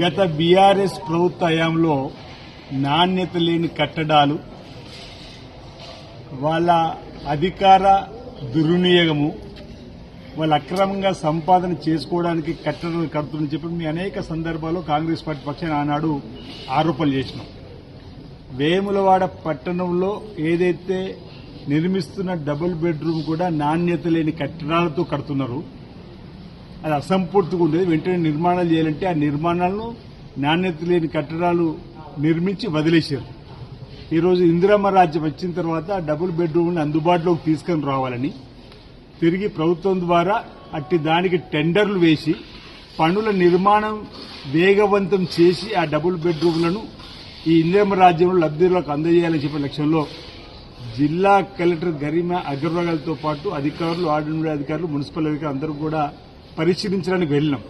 గత బీఆర్ఎస్ ప్రభుత్వ హయాంలో నాణ్యత లేని కట్టడాలు వాళ్ళ అధికార దుర్వినియోగము వాళ్ళు అక్రమంగా సంపాదన చేసుకోవడానికి కట్టడాలు కడుతుందని చెప్పి మీ అనేక సందర్భాల్లో కాంగ్రెస్ పార్టీ పక్షాన ఆనాడు ఆరోపణలు చేసినాం. వేములవాడ పట్టణంలో ఏదైతే నిర్మిస్తున్న డబుల్ బెడ్రూమ్ కూడా నాణ్యత లేని కట్టడాలతో కడుతున్నారు. అది అసంపూర్తిగా ఉండేది. వెంటనే నిర్మాణాలు చేయాలంటే ఆ నిర్మాణాలను నాణ్యత లేని కట్టడాలు నిర్మించి వదిలేశారు. ఈరోజు ఇందిరమ్మ రాజ్యం వచ్చిన తర్వాత డబుల్ బెడ్రూమ్ని అందుబాటులోకి తీసుకొని రావాలని తిరిగి ప్రభుత్వం ద్వారా అట్టి దానికి టెండర్లు వేసి పనుల నిర్మాణం వేగవంతం చేసి ఆ డబుల్ బెడ్రూమ్లను ఈ ఇందిరమ్మ రాజ్యంలో లబ్ధిదారులకు అందజేయాలని చెప్పే లక్ష్యంలో జిల్లా కలెక్టర్ గరిమ అగర్వాల్తో పాటు అధికారులు ఆర్డినరీ అధికారులు మున్సిపల్ అధికారులు అందరూ కూడా పరిశీలించడానికి వెళ్ళినాం.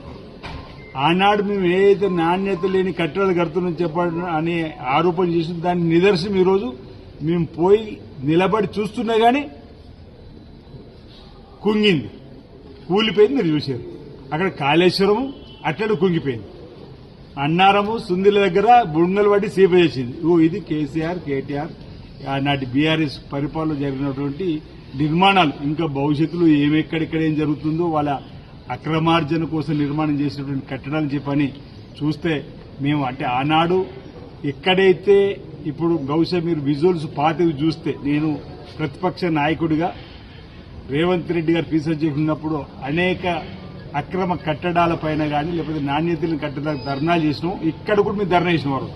ఆనాడు మేము ఏదైతే నాణ్యత లేని కట్టడాలు కడుతున్నాం చెప్పడం అనే ఆరోపణ చేసిన దాని నిదర్శనం ఈరోజు మేము పోయి నిలబడి చూస్తున్నా కానీ కుంగింది. కూలిపోయింది మీరు చూశారు. అక్కడ కాళేశ్వరము అట్టడు కుంగిపోయింది. అన్నారము సుందిల దగ్గర బుండలు పడి సీప చేసింది. ఓ ఇది కేసీఆర్ కేటీఆర్ నాటి బీఆర్ఎస్ పరిపాలన జరిగినటువంటి నిర్మాణాలు. ఇంకా భవిష్యత్తులో ఏమెక్కడెక్కడ ఏం జరుగుతుందో వాళ్ళ అక్రమార్జన కోసం నిర్మాణం చేసినటువంటి కట్టడాలు చెప్పని చూస్తే మేము అంటే ఆనాడు ఎక్కడైతే ఇప్పుడు బహుశా మీరు విజువల్స్ పాతవి చూస్తే నేను ప్రతిపక్ష నాయకుడిగా రేవంత్ రెడ్డి గారు పీసీ ఉన్నప్పుడు అనేక అక్రమ కట్టడాల పైన కానీ లేకపోతే నాణ్యతలను కట్టడానికి ధర్నాలు చేసినాం. ఇక్కడ కూడా మీరు ధర్నా చేసిన వారు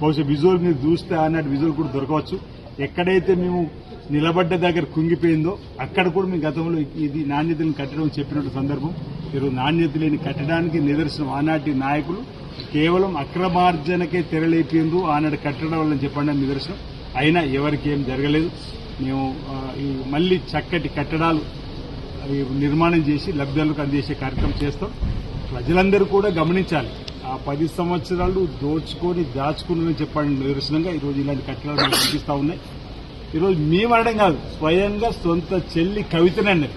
బహుశా విజువల్ మీరు చూస్తే అన్నట్టు విజువల్ కూడా దొరకవచ్చు. ఎక్కడైతే మేము నిలబడ్డ దగ్గర కుంగిపోయిందో అక్కడ కూడా మీ గతంలో ఇది నాణ్యతని కట్టడం చెప్పినట్టు సందర్భం. ఈరోజు నాణ్యత లేని కట్టడానికి నిదర్శనం ఆనాటి నాయకులు కేవలం అక్రమార్జనకే తెరలేపిండ్రు ఆనాడు కట్టడం వల్ల చెప్పండి నిదర్శనం. అయినా ఎవరికి ఏం జరగలేదు. మేము ఈ మళ్ళీ చక్కటి కట్టడాలు నిర్మాణం చేసి లబ్ధాలకు అందించే కార్యక్రమం చేస్తాం. ప్రజలందరూ కూడా గమనించాలి. ఆ పది సంవత్సరాలు దోచుకొని దాచుకుని చెప్పండి నిరసనంగా ఈరోజు ఇలాంటి కట్టడాలు మనకు ఉన్నాయి. ఈరోజు మేము అనడం కాదు స్వయంగా సొంత చెల్లి కవితనండి.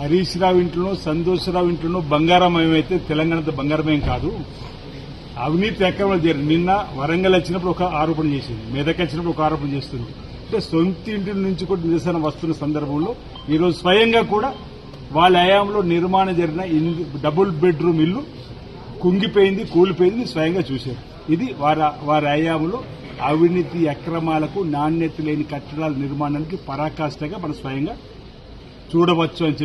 హరీష్ రావు ఇంట్లోనో సంతోషరావు ఇంట్లోనో బంగారమయం అయితే తెలంగాణతో బంగారమయం కాదు. అవినీతి అక్రమాలు జరిగి నిన్న వరంగల్ వచ్చినప్పుడు ఒక ఆరోపణ చేసింది. మెదక్ వచ్చినప్పుడు ఒక ఆరోపణ చేస్తుంది. అంటే సొంత ఇంటి నుంచి కూడా నిరసన వస్తున్న సందర్భంలో ఈరోజు స్వయంగా కూడా వాళ్ళ హయాంలో నిర్మాణం జరిగిన డబుల్ బెడ్రూమ్ ఇల్లు కుంగిపోయింది కూలిపోయింది స్వయంగా చూశారు. ఇది వారి వారి హయాంలో అవినీతి అక్రమాలకు నాణ్యత లేని కట్టడాల నిర్మాణానికి పరాకాష్ఠగా మనం స్వయంగా చూడవచ్చు అని చెప్పి